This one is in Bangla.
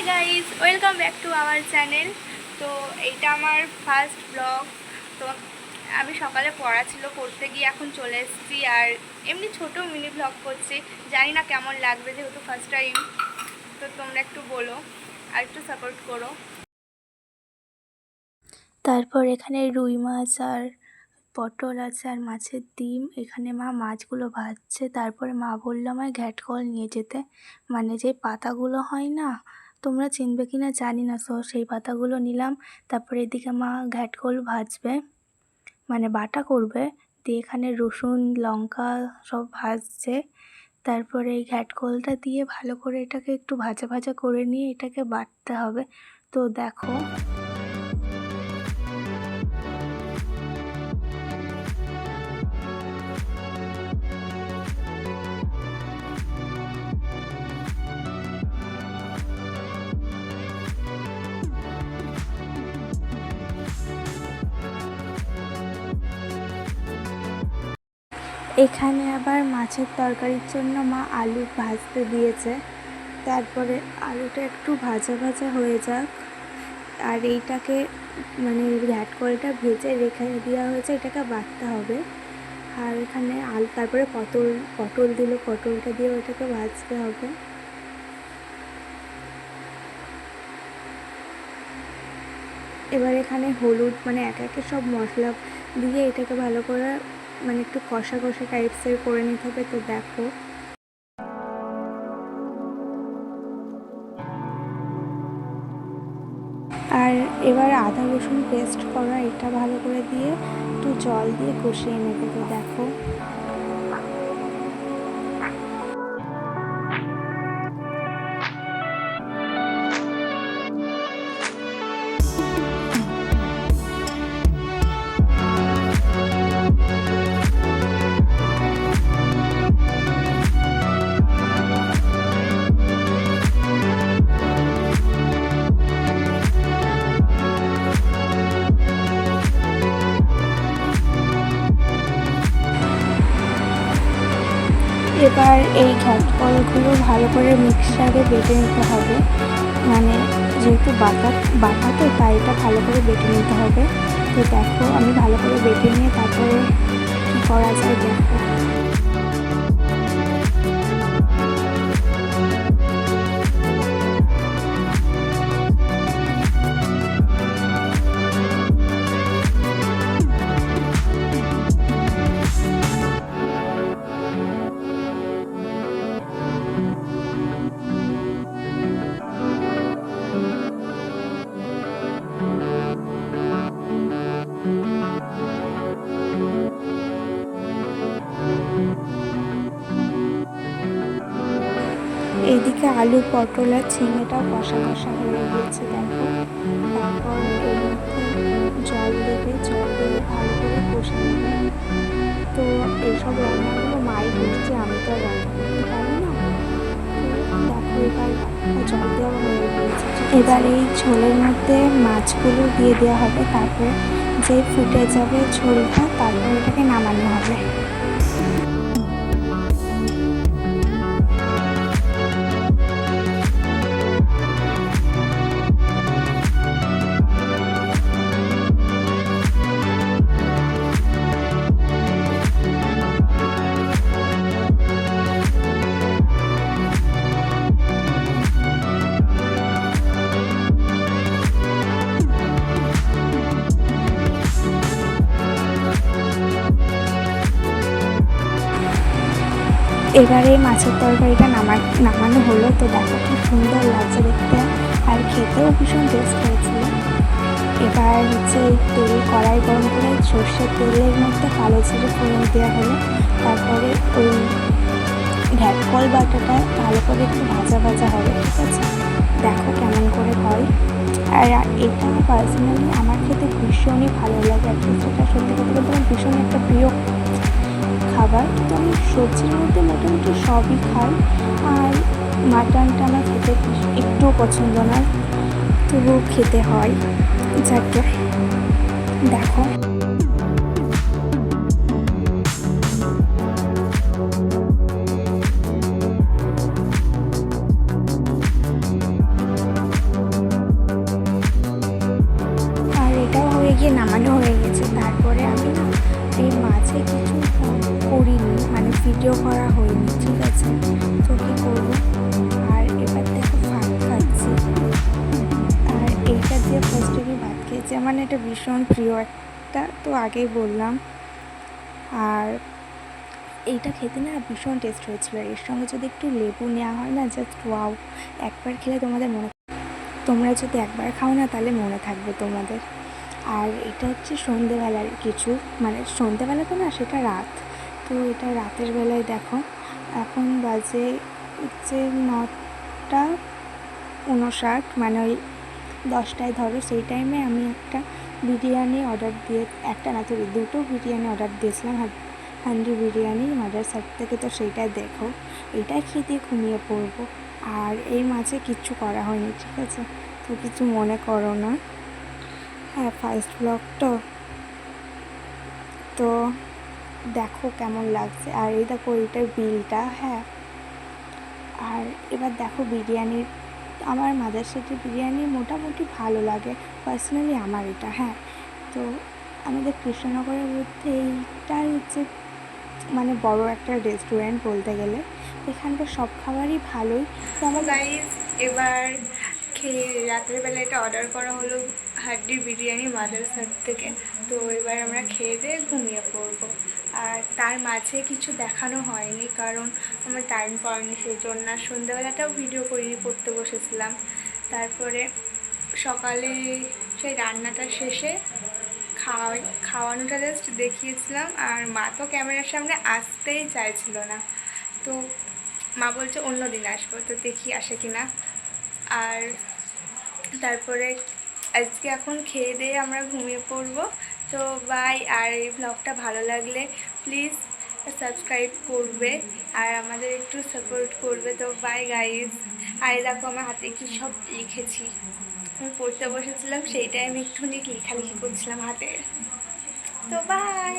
Hi guys welcome back to our channel তো এইটা আমার ফার্স্ট ব্লগ তো আমি সকালে পড়া ছিল, পড়তে গিয়ে এখন চলে এসেছি আর এমনি ছোট মিনি ব্লগ করছি। জানি না কেমন লাগবে, যেহেতু ফার্স্ট টাইম তো তোমরা একটু বলো, আর একটু সাপোর্ট করো। তারপর এখানে রুই মাছ আর পটল আছে আর মাছের ডিম। এখানে মা মাছগুলো ভাজছে। তারপরে মা বলল আমায় ঘ্যাটকল নিয়ে যেতে। মানে যে পাতাগুলো হয় না তোমরা চিনবে কি না জানি না। সো সেই পাতাগুলো নিলাম, তারপরে এদিকে মা ঘ্যাটকোল ভাজবে মানে বাটা করবে। দিয়ে এখানে রসুন, লঙ্কা সব ভাজছে। তারপরে এই ঘ্যাটকোলটা দিয়ে ভালো করে এটাকে একটু ভাজা ভাজা করে নিয়ে এটাকে বাটতে হবে। তো দেখো এখানে আবার মাছের তরকারির জন্য মা আলু ভাজতে দিয়েছে। তারপরে আলুটা একটু ভাজা ভাজা হয়ে যাক। আর এইটাকে মানে ঘ্যাটকলটা ভেজে রেখে দেওয়া হয়েছে, এটাকে বাটতে হবে। আর এখানে আলু, তারপরে পটল পটল দিল, পটলটা দিয়ে ওটাকে ভাজতে হবে। এবার এখানে হলুদ মানে এক একে সব মশলা দিয়ে এটাকে ভালো করে মানে একটু কষা কষা টাইপসের করে নিতে হবে, তো দেখো। আর এবার আদা রসুন পেস্ট করা, এটা ভালো করে দিয়ে একটু জল দিয়ে কষিয়ে নেবে, তো দেখো। এবার এই ঘটকলগুলো ভালো করে মিক্সারে বেটে নিতে হবে। মানে যেহেতু বাটা বাটা তো, তাই এটা ভালো করে বেটে নিতে হবে। তো দেখো, আমি ভালো করে বেটে নিয়ে তারপরে কী করা যায় দেখো। এইদিকে আলু, পটল আর ঝিঙেটাও কষা কষা হয়ে গিয়েছে, দেখো। তারপর মধ্যে জল দেবে, জল দিয়ে ভালো করে কষে নেবে। তো এইসব রান্নাগুলো মাই করছে, আমি তো রান্না করতে পারি না। দেখো এবার জল দেওয়া হয়ে গিয়েছে। এবার এই ঝোলের মধ্যে মাছগুলো দিয়ে দেওয়া হবে, তারপর যে ফুটে যাবে ঝোলটা, তারপর এটাকে নামানো হবে। এবারে মাছের তরকারিটা নামা, নামানো হলো। তো দেখো খুব সুন্দর লাগছে দেখতে। আর খেতেও ভীষণ টেস্ট হয়েছিল এবার হচ্ছে তেল, কড়াই গরম করে সর্ষের তেলের মধ্যে কালো জিরে ফোড়ন দেওয়া হলো। তারপরে ওই ঘ্যাটকল বাটাটা ভালো করে একটু ভাজা ভাজা হবে, ঠিক আছে? দেখো কেমন করে হয়। আর এটা পার্সোনালি আমার খেতে ভীষণই ভালো লাগে। আর সেটা সত্যি কথা বলতে ভীষণ একটা প্রিয় খাবার তো আমি সবজির মধ্যে মোটামুটি সবই খাই। আর মাটনটা আমার খেতে একটুও পছন্দ না তবু খেতে হয়। যাকে দেখো। আর এটা হয়ে গিয়ে নামানো ভিডিও করা হয়নি, ঠিক আছে? তো কী করব। আর এবার দেখো ভাত খাচ্ছি আর এইটা দিয়ে ফার্স্ট আমি ভাত খেয়েছি। আমার এটা ভীষণ প্রিয়। একটা তো আগেই বললাম। আর এইটা খেতে না ভীষণ টেস্ট হয়েছিল। এর সঙ্গে যদি একটু লেবু নেওয়া হয় না জাস্ট ওয়াও একবার খেলে তোমাদের মনে তোমরা যদি একবার খাও না, তাহলে মনে থাকবে তোমাদের। আর এটা হচ্ছে সন্ধেবেলার কিছু। মানে সন্ধেবেলা তো না, সেটা রাত। তো এটা রাতের বেলায় দেখো। এখন বাজে হচ্ছে নটা উনষাট মানে ওই দশটায় ধরো। সেই টাইমে আমি একটা বিরিয়ানি অর্ডার দিয়ে, একটা না তো দুটো বিরিয়ানি অর্ডার দিয়েছিলাম। হান্ডি বিরিয়ানি মাদার সাইড থেকে। তো সেইটাই দেখো। এটাই খেতে ঘুমিয়ে পড়ব। আর এই মাঝে কিচ্ছু করা হয়নি, ঠিক আছে? তো কিছু মনে করো না। হ্যাঁ ফার্স্ট ব্লগ তো। তো দেখো কেমন লাগছে। আর এই দেখো এইটার বিলটা হ্যাঁ। আর এবার দেখো বিরিয়ানির আমার মাদার সেটের বিরিয়ানি মোটামুটি ভালো লাগে। পার্সোনালি আমার এটা হ্যাঁ। তো আমাদের কৃষ্ণনগরের মধ্যে এইটাই হচ্ছে মানে বড় একটা রেস্টুরেন্ট বলতে গেলে। এখানকার সব খাবারই ভালোই। তো আমার গাইজ এবার খেয়ে রাতের বেলা এটা অর্ডার করা হলো হাড্ডির বিরিয়ানি মাদ্রাসার থেকে। তো এবার আমরা খেয়ে দিয়ে ঘুমিয়ে পড়ব। আর তার মাঝে কিছু দেখানো হয়নি কারণ আমার টাইম পাওয়ানি সেই জন্য আর সন্ধ্যাবেলাটাও ভিডিও করিনি, পড়তে বসেছিলাম। তারপরে সকালে সেই রান্নাটা শেষে খাওয়া, খাওয়ানোটা জাস্ট দেখিয়েছিলাম আর মা তো ক্যামেরার সামনে আসতেই চাইছিল না। তো মা বলছে, অন্য দিন আসব, তো দেখি আসে কি না আর তারপরে আজকে এখন খেয়ে দিয়ে আমরা ঘুমিয়ে পড়ব। তো বাই আর এই ব্লগটা ভালো লাগলে প্লিজ সাবস্ক্রাইব করবে আর আমাদের একটু সাপোর্ট করবে। তো বাই গাইজ আর দেখো আমার হাতে কি সব লিখেছি। আমি পড়তে বসেছিলাম, সেই টাইমে একটুখানি লেখালেখি করছিলাম হাতে তো বাই